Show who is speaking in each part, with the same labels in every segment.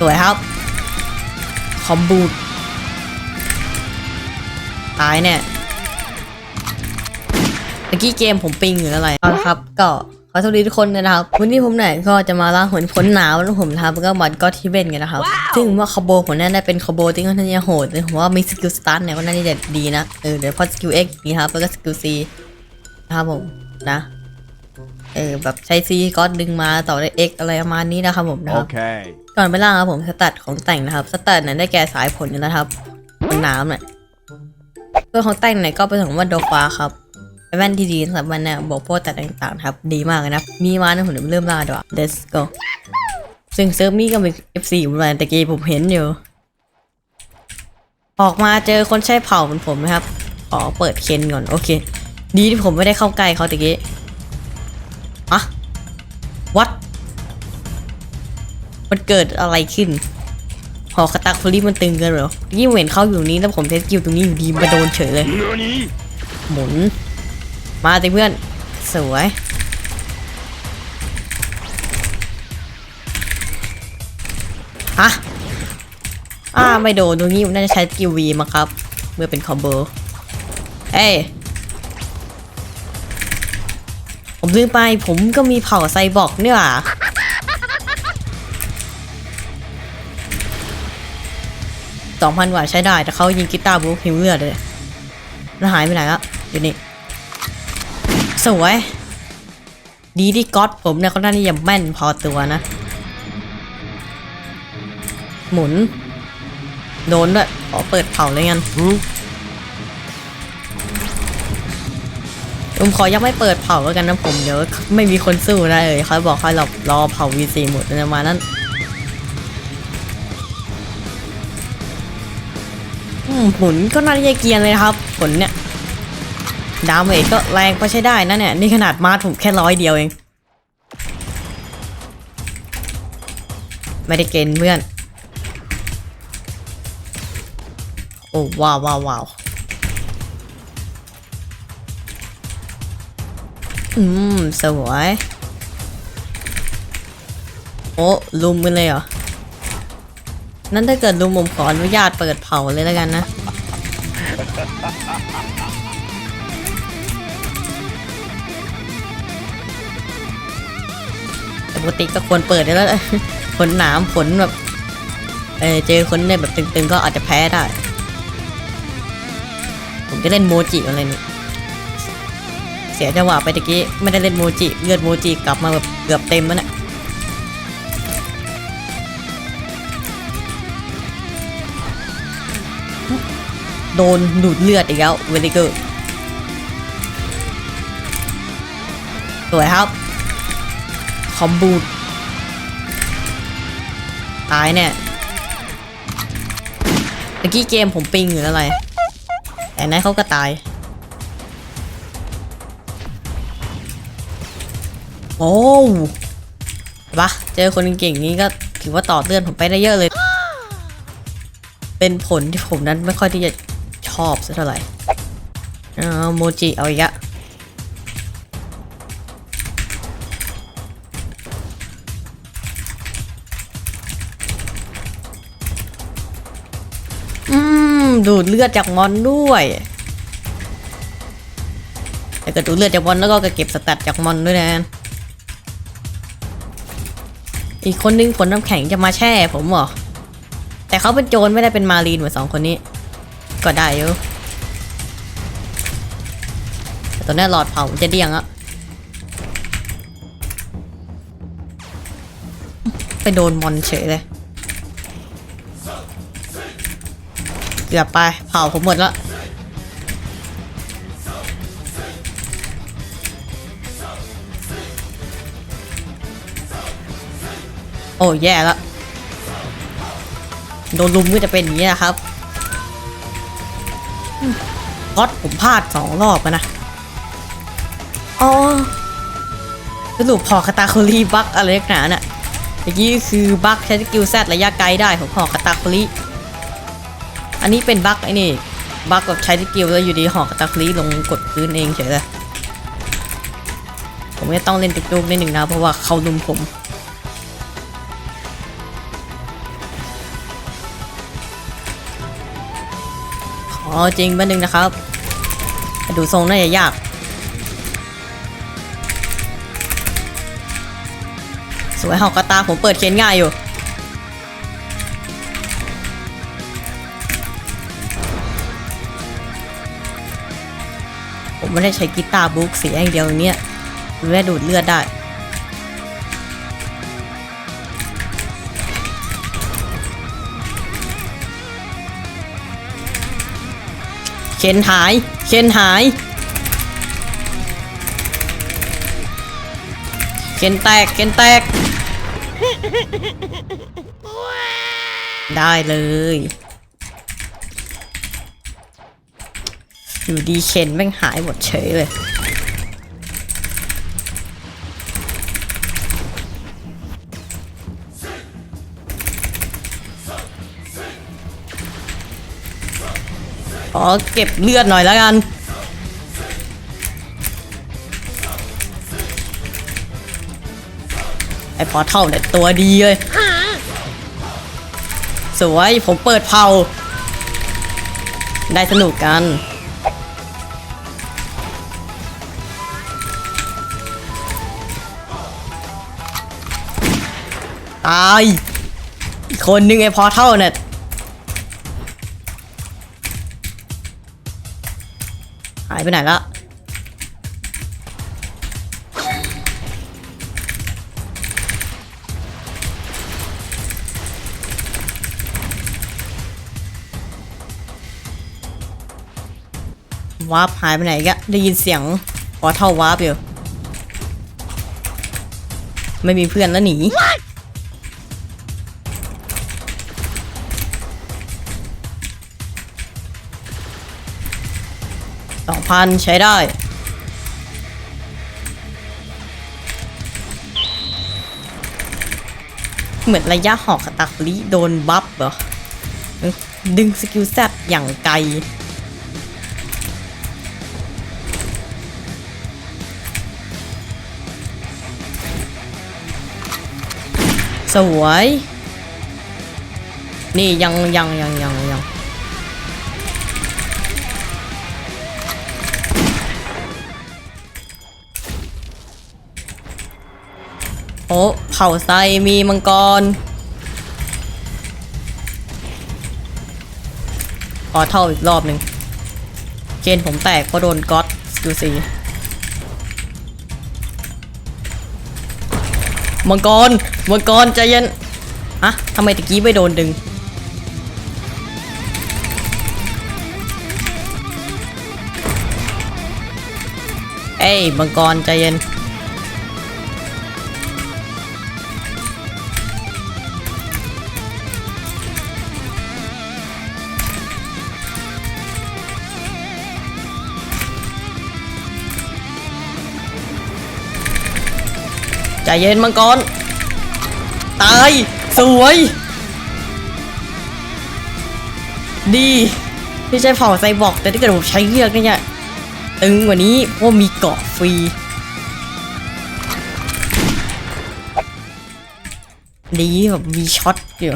Speaker 1: สวยครับ คอมบูดตายเนี่ยเมื่อกี้เกมผมปิงหรืออะไรเอาละครับ ก็ขอสวัสดีทุกคนนะครับ วันนี้ผมเนี่ยก็จะมาล่าหนผลหนาวแล้วผมนะครับแล้วก็บัตก็ที่เบนกันนะครับ ซึ่งว่าคอมโบผมเนี่ยได้เป็นคอมโบที่ค่อนข้างจะโหดเลยผมว่ามีสกิลสตาร์ทเนี่ยก็น่าจะดีนะ เออเดี๋ยวพอสกิลเอ็กนี่ครับแล้วก็สกิลซีนะครับผมนะเออแบบใช้ซีก็ดึงมาต่อด้วยเอ็กอะไรประมาณนี้นะครับผมนะครับ
Speaker 2: Okay.
Speaker 1: ก่อนไปล่างครับผมสตัดของแต่งนะครับสตัดเนี่ยได้แก่สายผลนะครับบนน้ำเนี่ยเพื่อของแต่งเนี่ยก็เป็นของวันโดฟ้าครับแว่นที่ดีสำหรับมันเนี่ยบอกพวกแต่ต่างๆครับดีมากนะ มีมานะผมเริ่มล่าด้วย let's go ซึ่งเซิร์ฟมี่ก็มี F4 เหมือนกันแต่กี้ผมเห็นอยู่ ออกมาเจอคนใช้เผ่าเหมือนผมนะครับขอเปิดเคนก่อนโอเค ดีที่ผมไม่ได้เข้าใกล้เขาตะกี้อะ what มันเกิดอะไรขึ้น หอกระตักฟลีมันตึงเกินเหรอยี่เห็นเข้าอยู่นี้แล้วผมเทสกิลตรงนี้อยู่ดีมาโดนเฉยเลย หมุน มาสิเพื่อน สวย ฮะ อ้าไม่โดนตรงนี้น่าจะใช้กิลวีมาครับ เมื่อเป็นคอมโบ เอ้ผมลืมไปผมก็มีเผ่าไซบอร์กเนี่ยว่ะ 2,000กว่าใช้ได้ แต่เขายิงกีตาร์บูฮิวเลอร์เลยแล้วหายไปไหนละอยู่นี่ สวย ดีที่ก๊อตผมเนี่ยเขาหน้านี่ยังแม่นพอตัวนะ หมุน โดนด้วย ขอเปิดเผาเลยงั้นผมขอยังไม่เปิดเผาแล้วกันนะผมเดี๋ยวไม่มีคนสู้นะเอ่ยเขาบอกเขารอรอเผาวีซีหมดประมาณนั้น ผลก็น่าจะเกียนเลยครับ ผลเนี่ย ดาเมจก็แรงพอใช้ได้นะเนี่ย นี่ขนาดมาถูกแค่ร้อยเดียวเอง ไม่ได้เกณฑ์เพื่อน โอ้ว้าวว้าวว้าวอืม สวย โอ้ลุมกันเลยเหรอ นั่นถ้าเกิดลุมผมขออนุญาตเปิดเผาเลยแล้วกันนะ ปกติก็ควรเปิดได้แล้วผลหนามผลแบบ เออเจอคนเนี่ยแบบตึงๆ ก็อาจจะแพ้ได้ ผมจะเล่นโมจิอะไรนี่ เสียจังหวะไปตะกี้ ไม่ได้เล่นโมจิ เลือดโมจิกลับมาแบบเกือบเต็มแล้วเนี่ย โดนดูดเลือดอีกแล้วเวลิเกอร์สวยครับ คอมบูดตายเนี่ยเมื่อกี้เกมผมปิงหรืออะไร แต่นั้นเขาก็ตาย โอ้เห็นปะเจอคนเก่งนี้ก็ถือว่าต่อเตือนผมไปได้เยอะเลย เป็นผลที่ผมนั้นไม่ค่อยที่จะ ชอบสักเท่าไหร่อ่าโมจิเอาอีกอะอืม ดูดเลือดจากมอนด้วยแต่ก็ดูดเลือดจากมอนแล้วก็เก็บสแตทจากมอนด้วยนะ อีกคนนึงผลน้ำแข็งจะมาแช่ผมเหรอ แต่เขาเป็นโจรไม่ได้เป็นมารีนเหมือนสองคนนี้ ก็ได้อยู่แต่ตอนนี้หลอดเผาจะเดี่ยงอะไปโดนมอนเฉยเลยเกือบไปเผาผมหมดล้วโอ้แย่ล้วโดนลุมก็จะเป็นอย่างนี้นะครับ ก๊อตผมพลาดสองรอบนะ อ๋อสรุปพอคาตาโคลีบักอะไรนันาน่ะเมื่อกี้คือบักใช้สกิลแซดระยะไกลได้ของหอกคาตาโคลีอันนี้เป็นบักไอ้นี่บักแบบใช้สกิลแล้วอยู่ดีหอกคาตาโคลีลงกดพื้นเองเฉยเลยผมจะต้องเล่นตุกๆนิดหนึ่งนะเพราะว่าเขาลุมผม อ๋อจริงแป๊บนึงนะครับ ดูทรงน่าจะยาก สวยหอกกระตาผมเปิดเคนง่ายอยู่ ผมไม่ได้ใช้กีตาร์บุ๊กเสียอย่างเดียวเนี่ยดูแลดูดเลือดได้ คนหาย เคนหาย เคนแตก เคนแตก ได้เลย อยู่ดีเคนแม่งหายหมดเฉยเลย ขอเก็บเลือดหน่อยแล้วกัน ไอพอเท่าเนี่ยตัวดีเลย สวย ผมเปิดเผา ได้สนุกกันตาย คนหนึ่งไอพอเท่าเนี่ย ไปไหนละวาร์ปหายไปไหนกะได้ยินเสียงพอเท่าวาร์ปอยู่ ไม่มีเพื่อนแล้วหนี สองพันใช้ได้ เหมือนระยะหอกตักลิโดนบัฟเหรอ ดึงสกิลแซดอย่างไกลสวย นี่ยังยังยังยังยัง อ้เผ่าไซมีมังกรขอเท่าอีกรอบหนึ่งเกณฑ์ผมแตกเพราะโดนก๊อตดูสิมังกร มังกรใจเย็นฮะทำไมตะกี้ไม่โดนดึง เอ้ยมังกรใจเย็น เย็นมังกร ตาย สวย ดีที่ใช้เผ่าไซบอร์กแต่ถ้าเกิดผมใช้เลือกเนี่ยตึงกว่านี้เพราะมีเกาะฟรี ดีแบบมีช็อตอยู่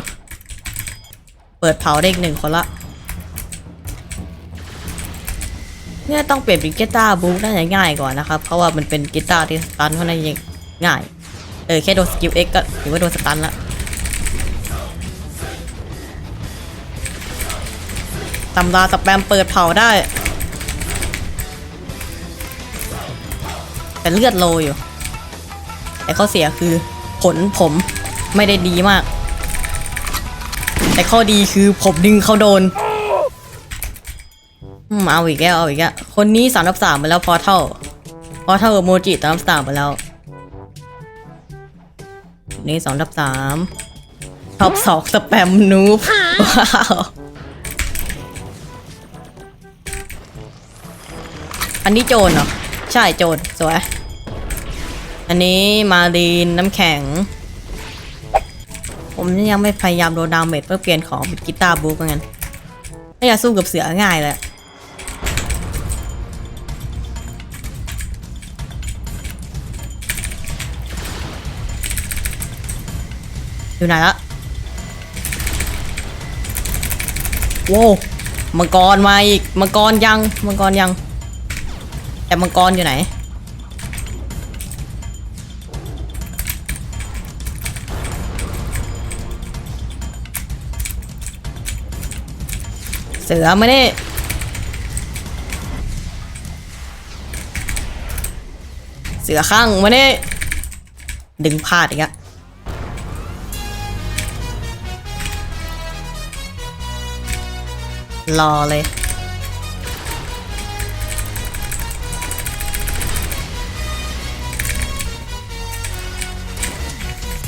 Speaker 1: เปิดเผาได้อีกหนึ่งคนละเนี่ยต้องเปลี่ยนเป็นกีตาร์บุ๊กน่าจะง่ายกว่านะครับ เพราะว่ามันเป็นกีตาร์ที่สตันเพราะน่าจะง่าย เออแค่โดนสกิลเอ็กก็ถือว่าโดนสตันละตำราสแปมเปิดเผาได้ แต่เลือดโลอยู่ แต่ข้อเสียคือผลผมไม่ได้ดีมาก แต่ข้อดีคือผมดึงเขาโดนอืมเอาอีกแล้วเอาอีกแล้วคนนี้สามทับสามไปแล้วพอเท่า พอเท่ากับโมจิสามทับสามไปแล้ว นี่สองทับสามท็อปสองสแปมนูบว้าวอันนี้โจรเหรอ ใช่โจรสวย อันนี้มารีนน้ำแข็ง ผมยังไม่พยายามโดนดาเมจเพื่อเปลี่ยนของเป็นกีตาร์บุ๊กเหมือนกันถ้าอยากสู้กับเสือง่ายเลย อยู่ไหนละโว้วมังกรมาอีกมังกรยังมังกรยัง แต่มังกรอยู่ไหน เสือมาเนี่เสือข้างมาเนี่ดึงพลาดอีกอะ รอเลย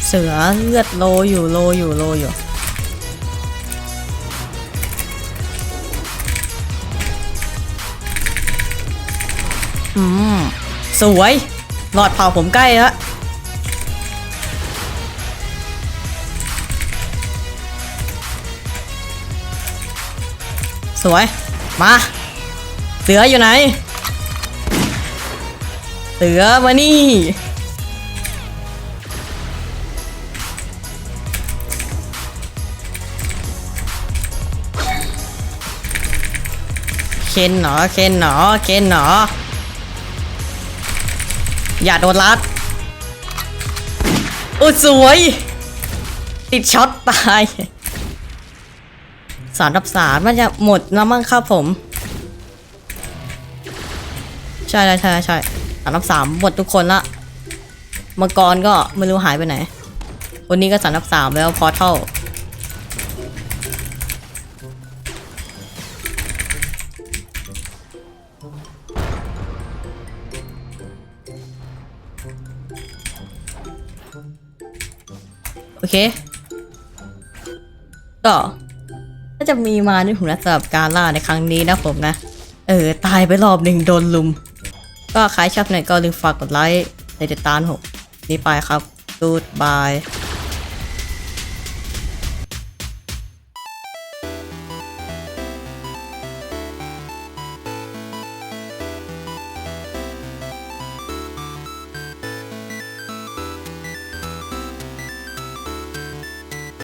Speaker 1: เสือเลือดโลอยู่โลอยู่โลอยู่อืมสวยหลอดเผาผมใกล้แล้ว สวย มา เสืออยู่ไหน เสือมานี่ เคนหนอ เคนหนอ เคนหนอ อย่าโดนรัดโอ้ยสวย ติดช็อตตาย สารดับสารมันจะหมดแล้วมั้งครับผม ใช่ใช่ใช่ใช่สารดับสามหมดทุกคนละมังกรก็ไม่รู้หายไปไหน วันนี้ก็สารดับสามแล้วพอเท่าโอเค ก็ จะมีมาในผมนะสำหรับการล่าในครั้งนี้นะผมนะ เออ ตายไปรอบหนึ่งโดนลุม ก็ใครชอบเนี่ยก็ลืมฝากกดไลค์ในติดตามผมนี่ไปครับ Goodbye